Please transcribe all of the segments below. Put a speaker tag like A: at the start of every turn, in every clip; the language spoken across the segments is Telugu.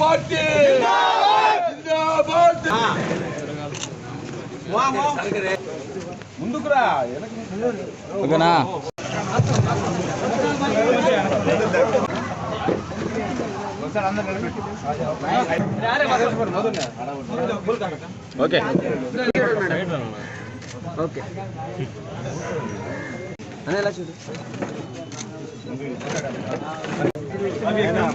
A: పార్టీ జిందాబాద్ ముందుకురా
B: ఓకేనా ఓకే పెడుతుంది ఎందుకు
C: शेख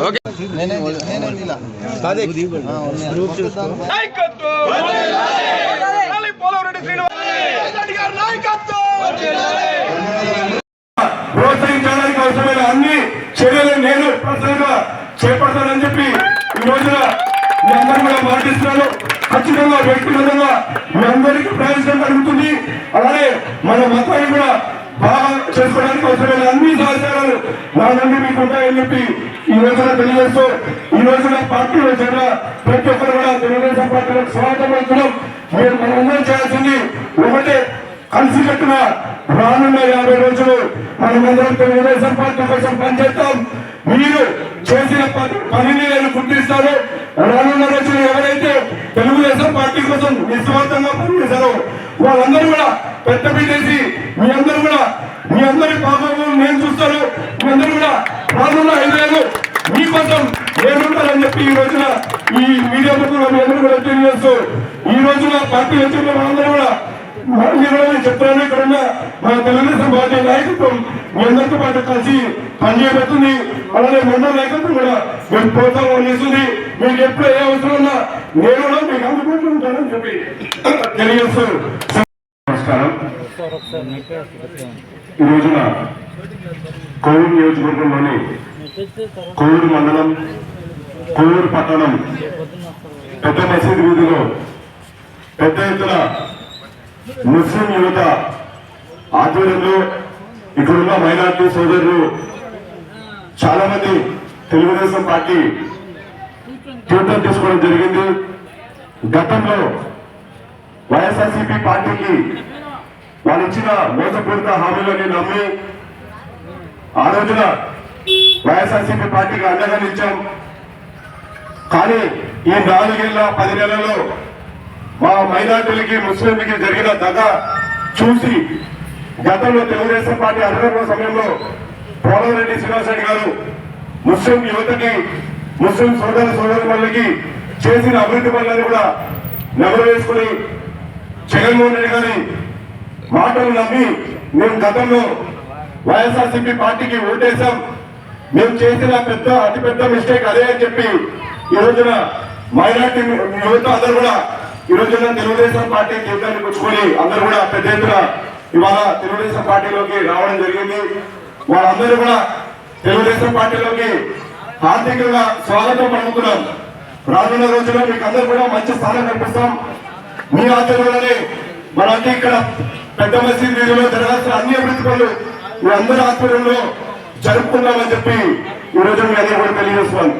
C: ఓకే. నేనే నేనే నీలా సాదే
B: గ్రూప్ చూస్తాను
A: నాయకత్వం పోలవరెడ్డి శ్రీనివాస్ గారి నాయకత్వం
D: ప్రోత్సహించడానికి అవసరమైన అన్ని చర్యలు నేను పర్సనల్గా చేపడతానని చెప్పి ఈ రోజున మీ అందరూ కూడా మాటిస్తున్నాను ఖచ్చితంగా వ్యక్తిగతంగా మీ అందరికీ ప్రయోజనం కలుగుతుంది. అలాగే మన మతాన్ని కూడా బాగా చేసుకోవడానికి అవసరమైన అన్ని సహకారాలు నా నుండి మీకు ఉంటాయని చెప్పి ఈ రోజున తెలియజేస్తూ ఈ రోజున పార్టీలో చేరిన ప్రతి ఒక్కరు కూడా తెలుగుదేశం పార్టీలకు స్వాగతం పలుకుతున్నాం. మీరు మనందరం చేయాల్సింది ఒకటే కలిసికట్టున రానున్న యాభై రోజులు. మనమందరం తెలుగుదేశం పార్టీ కోసం పనిచేస్తాం. మీరు చేసిన పనిని నేను గుర్తిస్తాను. రానున్న రోజులు ఎవరైతే తెలుగుదేశం పార్టీ కోసం నిస్వార్థంగా పనిచేశారో వాళ్ళందరూ కూడా పెద్ద పెట్టేసి మీ అందరూ కూడా మీ అందరి పాపం నేను చూస్తాను. మీ అందరూ కూడా రానున్న ఐదేళ్ళు మీకోసం నేనుంటానని చెప్పి ఈ రోజున ఈ మీడియా ముఖంలో మీ అందరూ కూడా తెలియజేస్తూ ఈ రోజున పార్టీ వచ్చిన వాళ్ళందరూ కూడా నిర్వహణ చెప్తాను ఇక్కడ ఉన్న మన తెలుగుదేశం పార్టీ నాయకత్వం మీ అందరితో పాటు కలిసి పనిచేయబడుతుంది అలానే మండల నాయకత్వం కూడా మీకు ప్రోత్సాహం చేస్తుంది మీకు ఎప్పుడు ఏ అవసరం ఉన్నా నేను కూడా మీకు అందుబాటులో ఉంటానని చెప్పి తెలియజేస్తూ నమస్కారం. ఈ రోజున కోవిడ్ నియోజకవర్గంలోని కోవిడ్ మండలం కోవిడ్ పట్టణం పెద్ద మసీద్ వీధిలో పెద్ద ఎత్తున ముస్లిం యువత ఆధ్వర్యంలో ఇక్కడున్న మైనార్టీ సోదరులు చాలా మంది తెలుగుదేశం పార్టీ తీర్థం తీసుకోవడం జరిగింది. గతంలో వైఎస్ఆర్సీపీ పార్టీకి వాళ్ళు ఇచ్చిన మోసపూరిత హామీలని నమ్మి ఆ రోజున వైఎస్ఆర్సీపీ పార్టీకి అండగా నిలిచాం. కానీ ఈ నాలుగేళ్ళ పది నెలల్లో మా మైనార్టీలకి ముస్లింలకి జరిగిన దగ చూసి గతంలో తెలుగుదేశం పార్టీ అధికారంలో సమయంలో పోలవరెడ్డి శ్రీనివాసరెడ్డి గారు ముస్లిం యువతకి ముస్లిం సోదర సోదరులకి చేసిన అభివృద్ధి పనులను కూడా నెమరు వేసుకుని జగన్మోహన్ రెడ్డి గారి మాటలు నమ్మి మేము గతంలో వైఎస్ఆర్సీపీ పార్టీకి ఓటేశాం. మేము చేసిన పెద్ద అతిపెద్ద మిస్టేక్ అదే అని చెప్పి ఈ రోజున మైనార్టీ యువత అందరూ కూడా ఈ రోజున తెలుగుదేశం పార్టీ తీర్థాన్ని పుచ్చుకొని అందరూ కూడా పెద్ద ఎత్తున ఇవాళ తెలుగుదేశం పార్టీలోకి రావడం జరిగింది. వాళ్ళందరూ కూడా తెలుగుదేశం పార్టీలోకి ఆర్థికంగా స్వాగతం పలుకుతున్నాం. రానున్న రోజుల్లో మీకు అందరూ కూడా మంచి స్థానం కల్పిస్తాం. మీ ఆధ్వర్యంలోనే మనకి ఇక్కడ పెద్ద మసీద్ వీధిలో జరగాల్సిన అన్ని అభివృద్ధి పనులు మీ అందరి ఆధ్వర్యంలో జరుపుకుందామని చెప్పి ఈ రోజు మీ అందరూ కూడా తెలియజేస్తున్నాను.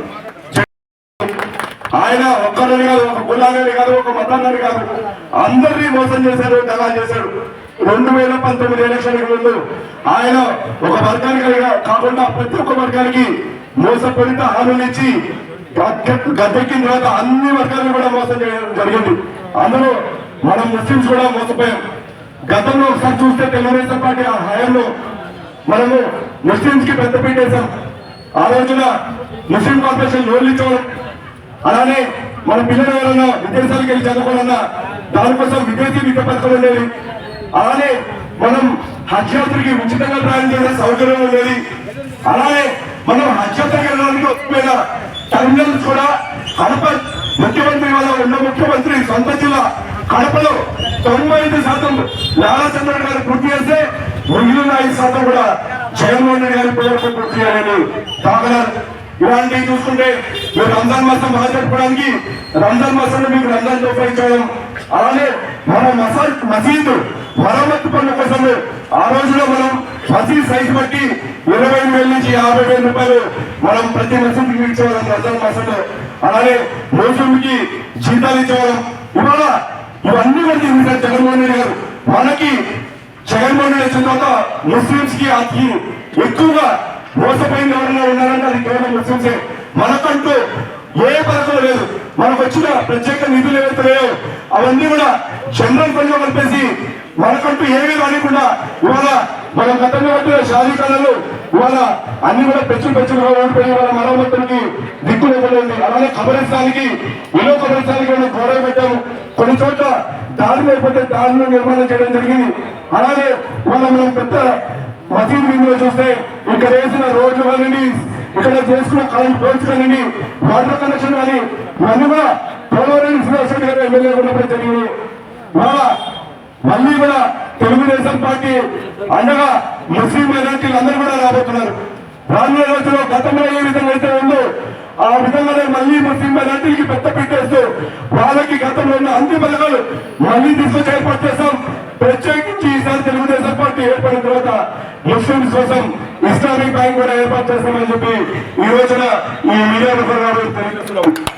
D: ఆయన ఒక్కరిని కాదు ఒక కులాన్ని కాదు ఒక మతాన్ని కాదు. అందరినీ మోసం చేశారు దగా చేశాడు. రెండు వేల పంతొమ్మిది ఎలక్షన్ ముందు ఆయన ఒక వర్గానికి కాకుండా ప్రతి ఒక్క వర్గానికి మోసపూరిత హామీలు ఇచ్చి గద్దెక్కిన తర్వాత అన్ని వర్గాలను కూడా మోసం చేయడం జరిగింది. అందులో మనం ముస్లింస్ కూడా మోసపోయాం. గతంలో ఒకసారి చూస్తే తెలుగుదేశం పార్టీ ఆ హయాంలో మనము ముస్లింస్కి పెద్ద పెట్టేశాం ఆ రోజున ముస్లిం కార్పొరేషన్ లోన్లు ఇచ్చేవాళ్ళం. అలానే మన పిల్లలు ఎవరన్నా విదేశాలకు వెళ్ళి చదువుకోవాలన్నా దానికోసం విదేశీ విద్య పథకం ఉండేది అలానే మనం హజ్ యాత్రకి ఉచితంగా ప్రయాణం చేసే సౌకర్యం ఉండేది అలానే మనం హత్యతగరానికి వచ్చిపోయిన టర్మినల్స్ కూడా కడప ముఖ్యమంత్రి వల్ల ఉన్న ముఖ్యమంత్రి సొంత జిల్లా కడపలో తొంభై ఐదు శాతం నారా చంద్రబాబు గారు పూర్తి చేస్తే మిగిలిన ఐదు శాతం కూడా జగన్మోహన్ రెడ్డి గారి పేరుతో పూర్తి చేయాలని తాగలరు ఇలాంటివి చూసుకుంటే మీరు రంజాన్ మాసం బాగా రంజాన్ మాసంలో మీకు రంజాన్ తోఫా అలానే మన మసాజ్ మసీదు మరమ్మత్తు పనుల కోసం ఆ రోజులో మనం మసీద్ సైజు బట్టి ఇరవై వేల నుంచి యాభై వేల రూపాయలు మనం ప్రతి మసీదుకి ఇచ్చేవాళ్ళం రంజాన్ మాసంలో. అలానే మోసంకి జీతాలు ఇచ్చేవాళ్ళం. ఇవాళ ఇవన్నీ కూడా చేశారు జగన్మోహన్ రెడ్డి గారు. మనకి జగన్మోహన్ రెడ్డి వచ్చిన తర్వాత ముస్లింస్కి అతి ఎక్కువగా మోసపోయిన ఎవరైనా ఉన్నారంటే అది కేవలం ముస్లింసే మనకంటూ ఏ పథకం లేదు. మనకు వచ్చిన ప్రత్యేక నిధులు ఏవైతే లేవో అవన్నీ కూడా జనరల్ ఫండ్లో కలిపేసి మనకంటూ ఏమీ రానికుండా ఇవాళ మన గతంలో వచ్చిన షాదీ కళలు ఇవాళ అన్ని కూడా పెంచులు పెంచులుగా ఓడిపోయి వాళ్ళ మరమ్మతులకి దిక్కు ఇవ్వలేదు అలానే కబరిస్తానికి ఇలో కబరిస్తానికి మనం గొడవ పెట్టాము కొన్ని చోట్ల దారులు అయిపోతే దారులు నిర్మాణం చేయడం జరిగింది. అలాగే ఇవాళ మనం పెద్ద మసీద్ విందులో చూస్తే ఇక్కడ వేసిన రోడ్లు కానివ్వండి ఇక్కడ చేసుకున్న కరెంట్ పోల్స్ కానివ్వండి వాటర్ కనెక్షన్ కానీ ఇవన్నీ కూడా పోలవరం శ్రీనివాసరెడ్డి గారు ఎమ్మెల్యే ఉన్నప్పుడు జరిగింది. మళ్ళీ కూడా తెలుగుదేశం పార్టీ అండగా ముస్లిం మైనార్టీలు అందరూ కూడా రాబోతున్నారు. రానున్న రోజుల్లో గతంలో ఏ విధంగా అయితే ఉందో ఆ విధంగానే మళ్ళీ ముస్లిం మైనార్టీలకి పెద్ద పెట్టేస్తూ వాళ్ళకి గతంలో ఉన్న అన్ని పథకాలు మళ్ళీ తీసుకొచ్చి ఏర్పాటు చేస్తాం. ప్రత్యేకించి ఈసారి తెలుగుదేశం పార్టీ ఏర్పడిన తర్వాత ముస్లింస్ కోసం ఇస్లామిక్ బ్యాంక్ కూడా ఏర్పాటు చేస్తామని చెప్పి ఈ రోజున ఈ మీడియా ముఖంగా తెలియజేస్తున్నాం